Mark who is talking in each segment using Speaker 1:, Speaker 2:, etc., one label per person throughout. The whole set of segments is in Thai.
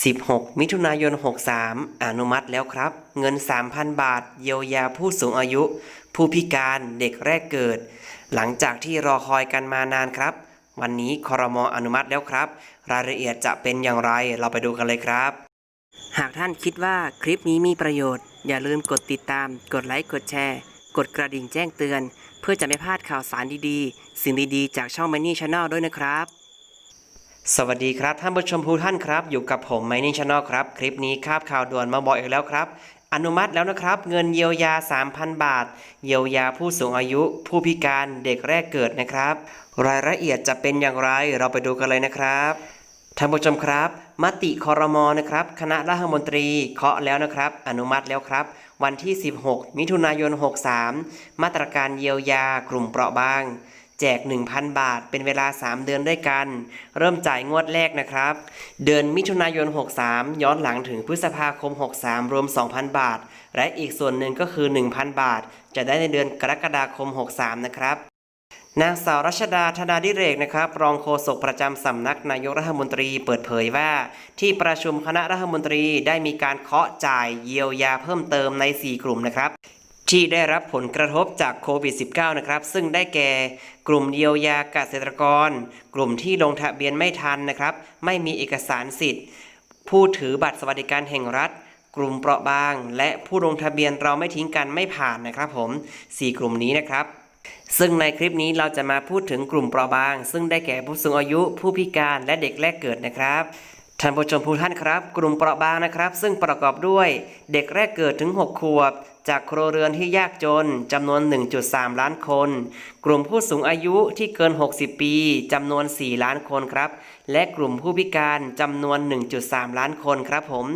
Speaker 1: 16 มิถุนายน 63 อนุมัติแล้วครับ เงิน 3,000 บาท เยียวยาผู้สูงอายุ ผู้พิการเด็กแรกเกิด หลังจากที่รอคอยกันมานานครับ วันนี้คอรมออนุมัติแล้วครับ รายละเอียดจะเป็นอย่างไรเราไปดูกันเลยครับ หากท่านคิดว่าคลิปนี้มีประโยชน์ อย่าลืมกดติดตาม กดไลค์กดแชร์ กดกระดิ่งแจ้งเตือน เพื่อจะไม่พลาดข่าวสารดีๆ สิ่งดีๆ จากช่อง Money Channel ด้วยนะครับ สวัสดีครับท่านผู้ชมทุกท่านครับอยู่กับผม Mining Channel ครับ คลิปนี้คาบข่าวด่วนมาบอกอีกแล้วครับ อนุมัติแล้วนะครับ เงินเยียวยา 3,000 บาท เยียวยาผู้สูงอายุ ผู้พิการเด็กแรกเกิดนะครับ รายละเอียดจะเป็นอย่างไรเราไปดูกันเลยนะครับท่านผู้ชมครับ มติคอรมอนะครับ คณะรัฐมนตรีเคาะแล้วนะครับ อนุมัติแล้วครับ วันที่ 16 มิถุนายน 63 มาตรการเยียวยากลุ่มเปราะบาง แจก 1,000 บาท เป็นเวลา 3 เดือนด้วยกัน เริ่มจ่ายงวดแรกนะครับ เดือนมิถุนายน 63 ย้อนหลังถึงพฤษภาคม 63 รวม 2,000 บาท และอีกส่วนหนึ่งก็คือ 1,000 บาท จะได้ในเดือนกรกฎาคม 63 นะครับนางสาวรัชดาธนาดิเรกนะครับ รองโฆษกประจำสำนักนายกรัฐมนตรีเปิดเผยว่า ที่ประชุมคณะรัฐมนตรีได้มีการเคาะจ่ายเยียวยาเพิ่มเติมใน 4 กลุ่มนะครับ ที่ได้รับผลกระทบจากโควิด -19 นะครับ ซึ่งได้แก่กลุ่มเยียวยาเกษตรกร กลุ่มที่ลงทะเบียนไม่ทันนะครับ ไม่มีเอกสารสิทธิ์ ผู้ถือบัตรสวัสดิการแห่งรัฐ กลุ่มเปราะบาง และผู้ลงทะเบียนเราไม่ทิ้งกันไม่ผ่านนะครับผม 4 กลุ่มนี้นะครับซึ่งในคลิปนี้เราจะมาพูดถึงกลุ่มเปราะบาง ซึ่งได้แก่ผู้สูงอายุผู้พิการและเด็กแรกเกิดนะครับ ท่านผู้ชมผู้ท่านครับ กลุ่มเปราะบางนะครับ ซึ่งประกอบด้วยเด็กแรกเกิดถึง 6 ขวบ จากครัวเรือนที่ยากจนจำนวน 1.3 ล้านคน กลุ่มผู้สูงอายุที่เกิน 60 ปีจำนวน 4 ล้านคนครับ และกลุ่มผู้พิการจำนวน 1.3 ล้านคนครับผม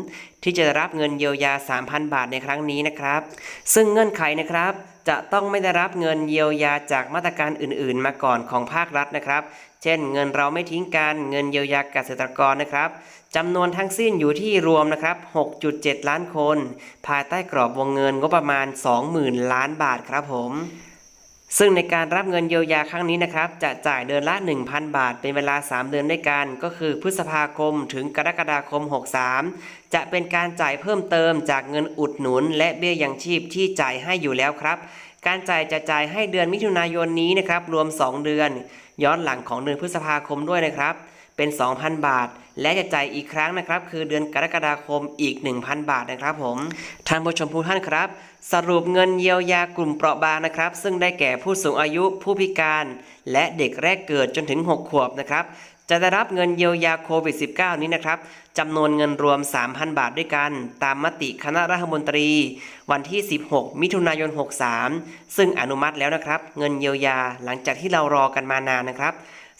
Speaker 1: ที่จะได้รับเงินเยียวยา 3,000 บาทในครั้งนี้นะครับ ซึ่งเงื่อนไขนะครับจะต้องไม่ได้รับเงินเยียวยาจากมาตรการอื่น ๆ มาก่อนของภาครัฐนะครับ ช่น เงินเราไม่ทิ้งกัน เงินเยียวยาเกษตรกรนะครับจำนวนทั้งสิ้นอยู่ที่รวมนะครับ 6.7 ล้านคน ภายใต้กรอบวงเงินงบประมาณ 20,000 ล้านบาทครับผมซึ่งในการรับเงินเยียวยาครั้งนี้นะครับ จะจ่ายเดือนละ 1,000 บาท เป็นเวลา 3 เดือนด้วยกัน ก็คือพฤษภาคมถึงกรกฎาคม 63 จะเป็นการจ่ายเพิ่มเติมจากเงินอุดหนุน และเบี้ยยังชีพที่จ่ายให้อยู่แล้วครับ การจ่ายจะจ่ายให้เดือนมิถุนายนนี้นะครับรวม 2 เดือน ย้อนหลังของเดือนพฤษภาคมด้วยนะครับ เป็น 2,000 บาท และจะจ่ายอีกครั้งนะครับ คือเดือนกรกฎาคมอีก 1,000 บาทนะครับผมท่านผู้ชมผู้ท่านครับ สรุปเงินเยียวยากลุ่มเปราะบางนะครับ ซึ่งได้แก่ผู้สูงอายุผู้พิการ และเด็กแรกเกิดจนถึง 6 ขวบนะครับ จะได้รับเงินเยียวยาโควิด -19 นี้นะครับจำนวนเงินรวม 3,000 บาทด้วยกัน ตามมติคณะรัฐมนตรี วันที่ 16 มิถุนายน 63 ซึ่งอนุมัติแล้วนะครับ เงินเยียวยาหลังจากที่เรารอกันมานานนะครับ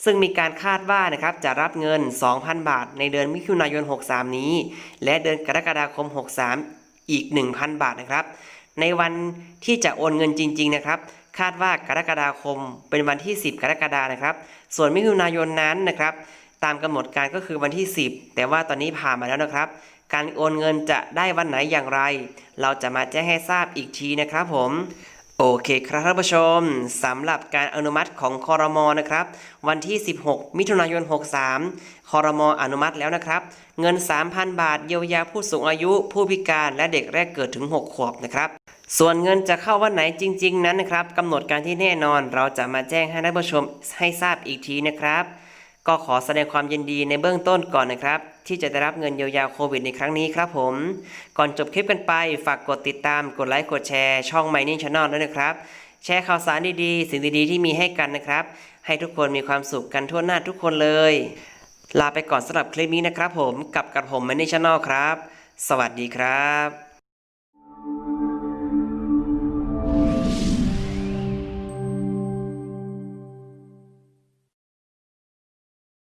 Speaker 1: ซึ่งมีการคาดว่านะครับจะรับเงิน 2,000 บาท ในเดือนมิถุนายน 63 นี้ และเดือนกรกฎาคม 63 อีก 1,000 บาทนะครับ ในวันที่จะโอนเงินจริง ๆ นะครับ คาดว่ากรกฎาคมเป็นวันที่ 10 กรกฎานะครับ ส่วนมิถุนายนนั้นนะครับ ตามกำหนดการก็คือวันที่ 10 แต่ว่าตอนนี้ผ่านมาแล้วนะครับ การโอนเงินจะได้วันไหนอย่างไร เราจะมาแจ้งให้ทราบอีกทีนะครับผมโอเคครับท่านผู้ชมสำหรับการอนุมัติของคอรมอนะครับ วันที่ 16 มิถุนายน 63คอรมออนุมัติแล้วนะครับ เงิน 3,000 บาทเยียวยาผู้สูงอายุ ผู้พิการและเด็กแรกเกิดถึง 6 ขวบนะครับ ส่วนเงินจะเข้าวันไหนจริง ๆ นั้นนะครับกำหนดการที่แน่นอนเราจะมาแจ้งให้ท่านผู้ชมให้ทราบอีกทีนะครับ ก็ขอแสดงความยินดีในเบื้องต้นก่อนนะครับ ที่จะได้รับเงินเยียวยาโควิดในครั้งนี้ครับผม ก่อนจบคลิปกันไป ฝากกดติดตามกดไลค์กดแชร์ช่อง Mining Channel ด้วยนะครับ แชร์ข่าวสารดีๆ สิ่งดีๆที่มีให้กันนะครับ ให้ทุกคนมีความสุขกันทั่วหน้าทุกคนเลย ลาไปก่อนสำหรับคลิปนี้นะครับผมกับกับผม Mining Channel ครับ สวัสดีครับ